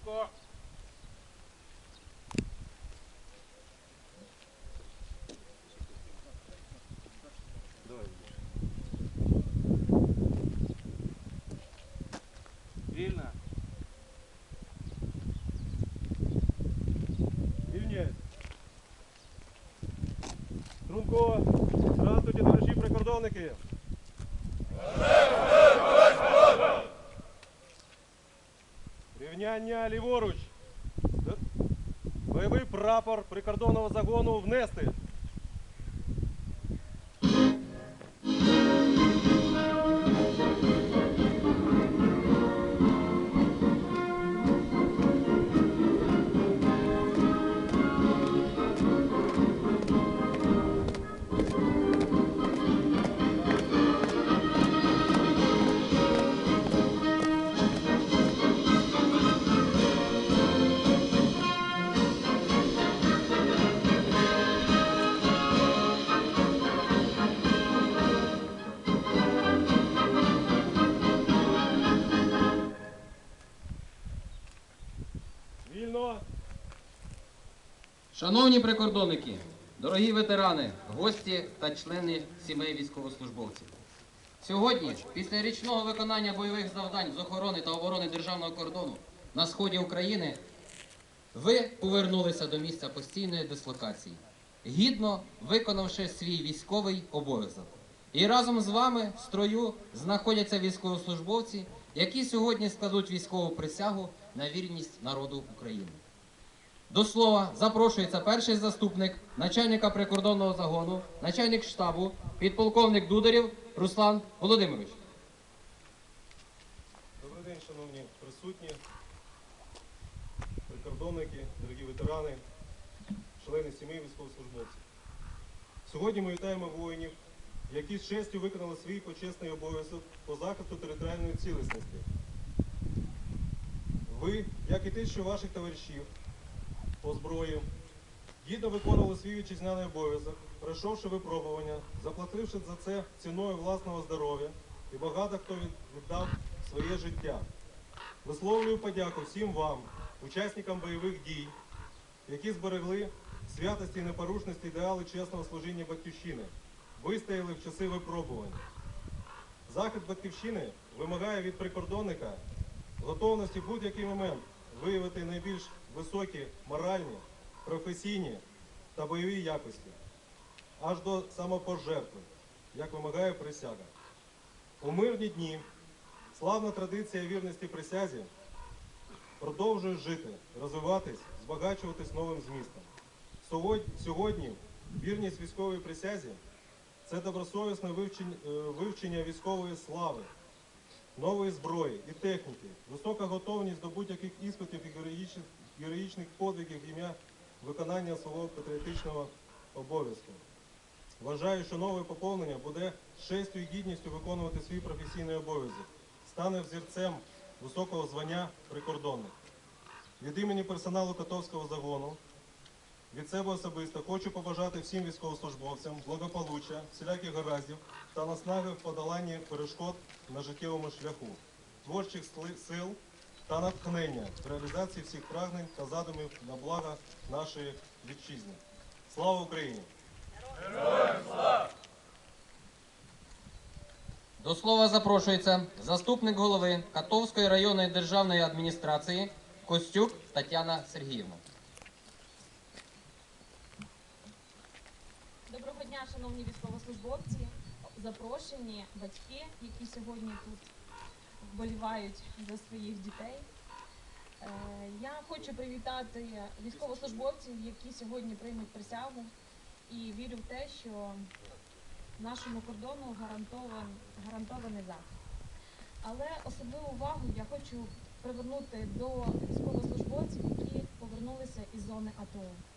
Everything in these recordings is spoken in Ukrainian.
Струнко. Вільно. Рівняйсь. Струнко. Здравствуйте, товариші прикордонники. Рівняння ліворуч. Бойовий прапор прикордонного загону внести. Вільно. Шановні прикордонники, дорогі ветерани, гості та члени сімей військовослужбовців. Сьогодні, після річного виконання бойових завдань з охорони та оборони державного кордону на сході України, ви повернулися до місця постійної дислокації, гідно виконавши свій військовий обов'язок. І разом з вами в строю знаходяться військовослужбовці, які сьогодні складуть військову присягу на вірність народу України. До слова запрошується перший заступник начальника прикордонного загону, начальник штабу, підполковник Дударєв Руслан Володимирович. Добрий день, шановні присутні, прикордонники, дорогі ветерани, члени сімей військовослужбовців. Сьогодні ми вітаємо воїнів, які з честю виконали свій почесний обов'язок по захисту територіальної цілісності. Ви, як і тисячі ваших товаришів по зброї, гідно виконували свій вітчизняний обов'язок, пройшовши випробування, заплативши за це ціною власного здоров'я, і багато хто віддав своє життя. Висловлюю подяку всім вам, учасникам бойових дій, які зберегли святості і непорушності ідеали чесного служіння батьківщини, вистояли в часи випробувань. Захист батьківщини вимагає від прикордонника готовності в будь-який момент виявити найбільш високі моральні, професійні та бойові якості, аж до самопожертви, як вимагає присяга. У мирні дні славна традиція вірності присязі продовжує жити, розвиватись, збагачуватись новим змістом. Сьогодні, вірність військової присязі це добросовісне вивчення, е, вивчення військової слави, нової зброї і техніки, висока готовність до будь-яких іспитів і героїчних, подвигів ім'я виконання свого патріотичного обов'язку. Вважаю, що нове поповнення буде честю і гідністю виконувати свій професійний обов'язок, стане взірцем високого звання прикордонник. Від імені персоналу Котовського загону, від себе особисто хочу побажати всім військовослужбовцям благополуччя, всіляких гараздів та наснаги в подоланні перешкод на життєвому шляху, творчих сил та натхнення в реалізації всіх прагнень та задумів на благо нашої вітчизни. Слава Україні! До слова запрошується заступник голови Катовської районної державної адміністрації Костюк Тетяна Сергіївна. Дня, шановні військовослужбовці, запрошені батьки, які сьогодні тут вболівають за своїх дітей. Е, Я хочу привітати військовослужбовців, які сьогодні приймуть присягу, і вірю в те, що нашому кордону гарантован, гарантований захист. Але особливу увагу я хочу привернути до військовослужбовців, які повернулися із зони АТО.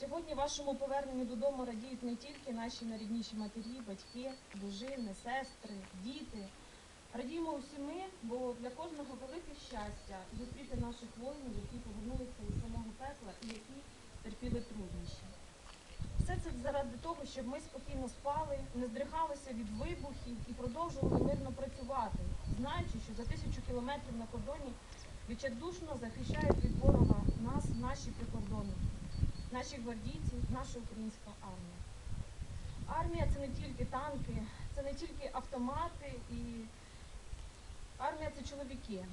Сьогодні вашому поверненню додому радіють не тільки наші найрідніші матері, батьки, дружини, сестри, діти. Радіємо усі ми, бо для кожного велике щастя зустріти наших воїнів, які повернулися із самого пекла і які терпіли труднощі. Все це заради того, щоб ми спокійно спали, не здрихалися від вибухів і продовжували мирно працювати, знаючи, що за тисячу кілометрів на кордоні відчайдушно захищають від ворога нас, наші прикордонники, наші гвардійці, наша українська армія. Армія це не тільки танки, це не тільки автомати і армія це чоловіки.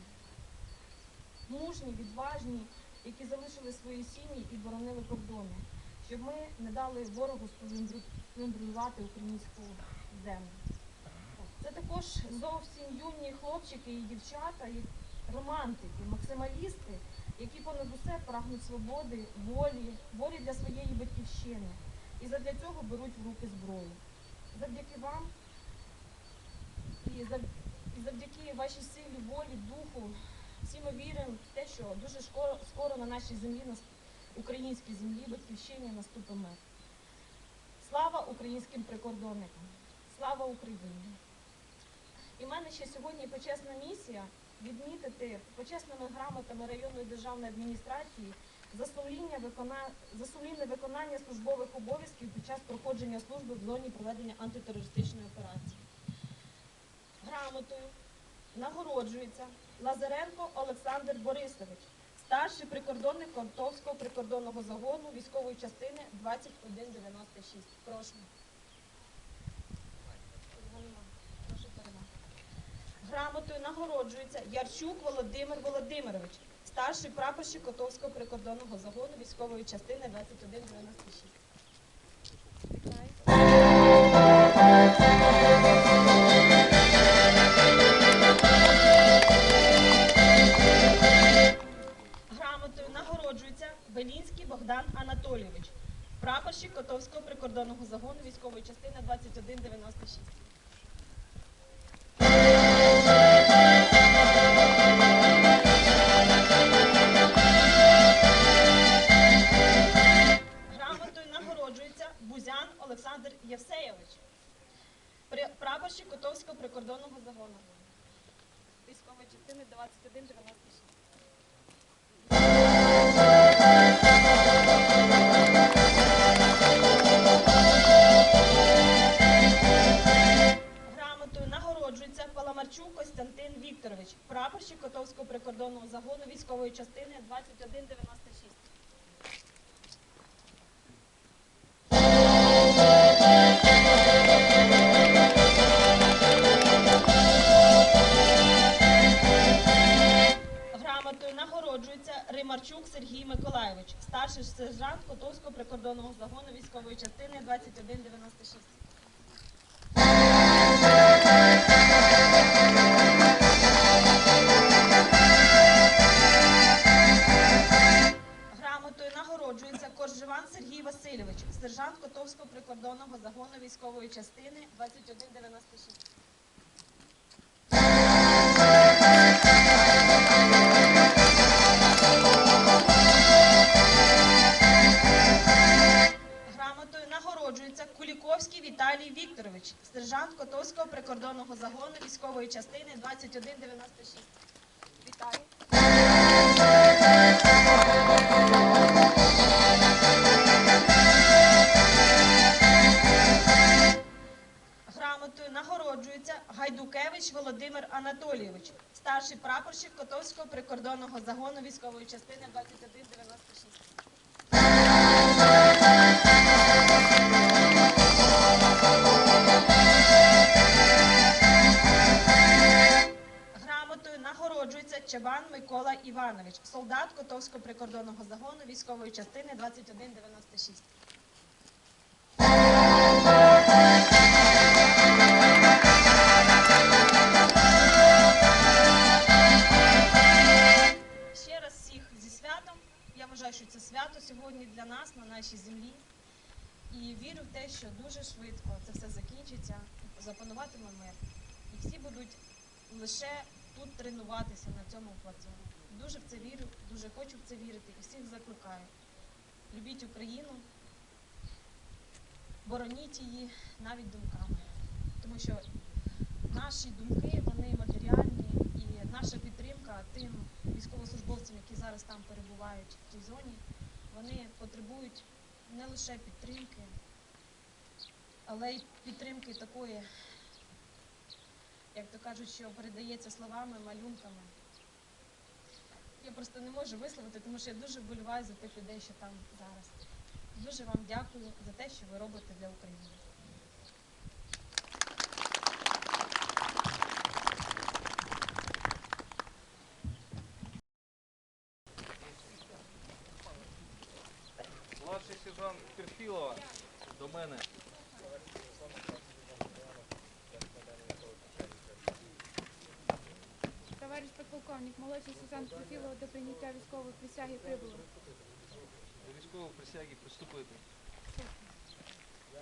Мужні, відважні, які залишили свої сім'ї і боронили кордони, щоб ми не дали ворогу сплюндру- сплюндрувати українську землю. Це також зовсім юні хлопчики і дівчата, романтики, максималісти, понад усе прагнуть свободи, волі, волі для своєї батьківщини. І задля цього беруть в руки зброю. Завдяки вам і завдяки вашій силі, волі, духу, всі ми віримо в те, що дуже скоро, на нашій землі, на українській землі, батьківщині наступить мир. Слава українським прикордонникам! Слава Україні! І в мене ще сьогодні почесна місія відмітити почесними грамотами районної державної адміністрації за сумлінне виконання службових обов'язків під час проходження служби в зоні проведення антитерористичної операції. Грамотою нагороджується Лазаренко Олександр Борисович, старший прикордонник Контовського прикордонного загону військової частини 2196. Прошу. Прошу Грамотою нагороджується Ярчук Володимир Володимирович, старший прапорщик Котовського прикордонного загону військової частини 2196. Грамотою нагороджується Белінський Богдан Анатолійович, прапорщик Котовського прикордонного загону військової частини 2196. Євсейович, прапорщик Котовського прикордонного загону. Військової частини 2196. Грамотою нагороджується Паламарчук Костянтин Вікторович, прапорщик Котовського прикордонного загону військової частини 2196. Римарчук Сергій Миколайович, старший сержант Котовського прикордонного загону військової частини 2196. Грамотою нагороджується Коржеван Сергій Васильович, сержант Котовського прикордонного загону військової частини 2196. Куліковський Віталій Вікторович, сержант Котовського прикордонного загону військової частини 2196. Вітаю. Грамотою нагороджується Гайдукевич Володимир Анатолійович, старший прапорщик Котовського прикордонного загону військової частини 2196. Чабан Микола Іванович, солдат Котовського прикордонного загону військової частини 2196. Ще раз всіх зі святом. Я вважаю, що це свято сьогодні для нас на нашій землі. І вірю в те, що дуже швидко це все закінчиться, запануватиме мир. І всі будуть лише тут тренуватися на цьому плацу. Дуже в це вірю, дуже хочу в це вірити і всіх закликаю. Любіть Україну, бороніть її навіть думками. Тому що наші думки, вони матеріальні, і наша підтримка тим військовослужбовцям, які зараз там перебувають в тій зоні, вони потребують не лише підтримки, але й підтримки такої, як то кажуть, що передається словами, малюнками. я просто не можу висловити, тому що я дуже вболіваю за тих людей, що там зараз. Дуже вам дякую за те, що ви робите для України. Младший сержант Перфілова до мене. Товариш подполковник, молодший сержант Путилова до прийняття військової присяги прибуло. До військової присяги приступити. Я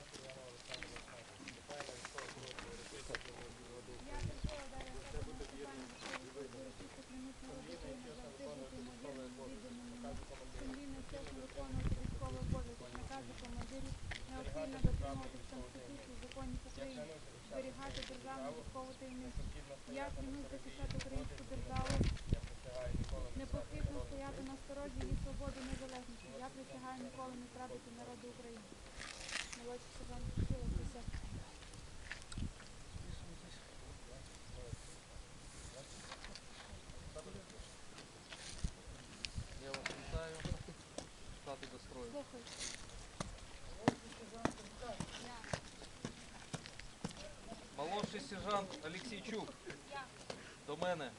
прийшла далі особи наступання військової служби російських клянуть народу України завжди бути ймовірним, відданим, сумлінно, чесно виконувати військовий обов'язок, накази командирів, необхідно дотримуватись Конституції, законів України, зберігати державну військову таємницю. Я клянусь захищати українську державу, непохитно стояти на сторожі її свободи і незалежності. Я присягаю ніколи не зрадити народу України. Молодший сержант Путилов, присяг. Я вас вітаю. Стати до строю. Молодший сержант Олексійчук. До мене.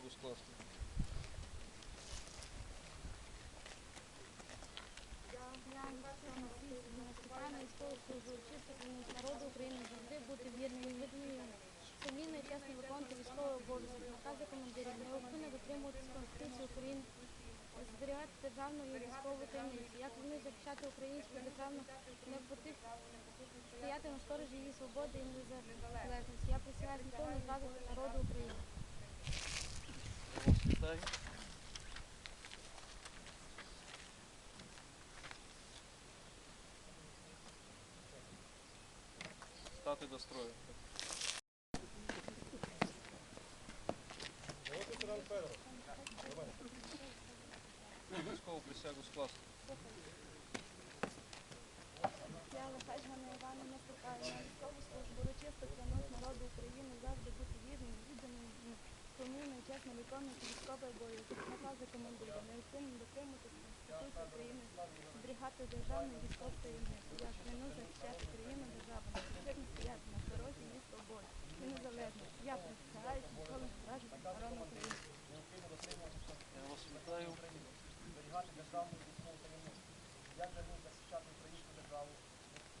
Військову клянусь народу України завжди бути вірним і відмінним. Сумлінно чесно виконувати військовий обов'язок, накази командирів, необхідно дотримуватись Конституції України, зберігати державну і військову таємницю. Я клянусь захищати українську державну непотих, стояти на сторожі її свободи і незалежності. Я присягаю не зрадити народу України. Вітаю. Стати до строю. Військову присягу скласти. Я Лихач Ганна Івановна на військову службу урочисто клянусь народу України завжди і чесно виконувати військовий обов'язок, накази командира, необхідно дотримуватись Конституції України, зберігати державну військову таємницю. Я клянусь захищати країну державу, непохитно стояти на дорозі і свободи і незалежності. Я ніколи не зраджувати народу України. Я вас вітаю. зберігати державну військову таємницю. Я клянусь захищати українську державу,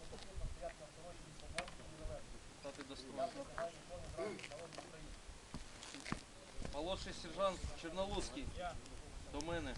непохитно стояти на сторожі її свободи і незалежності. Стати до Я строю. присягаю ніколи не зрадити народу України. Молодший сержант Чернолуцький. До мене.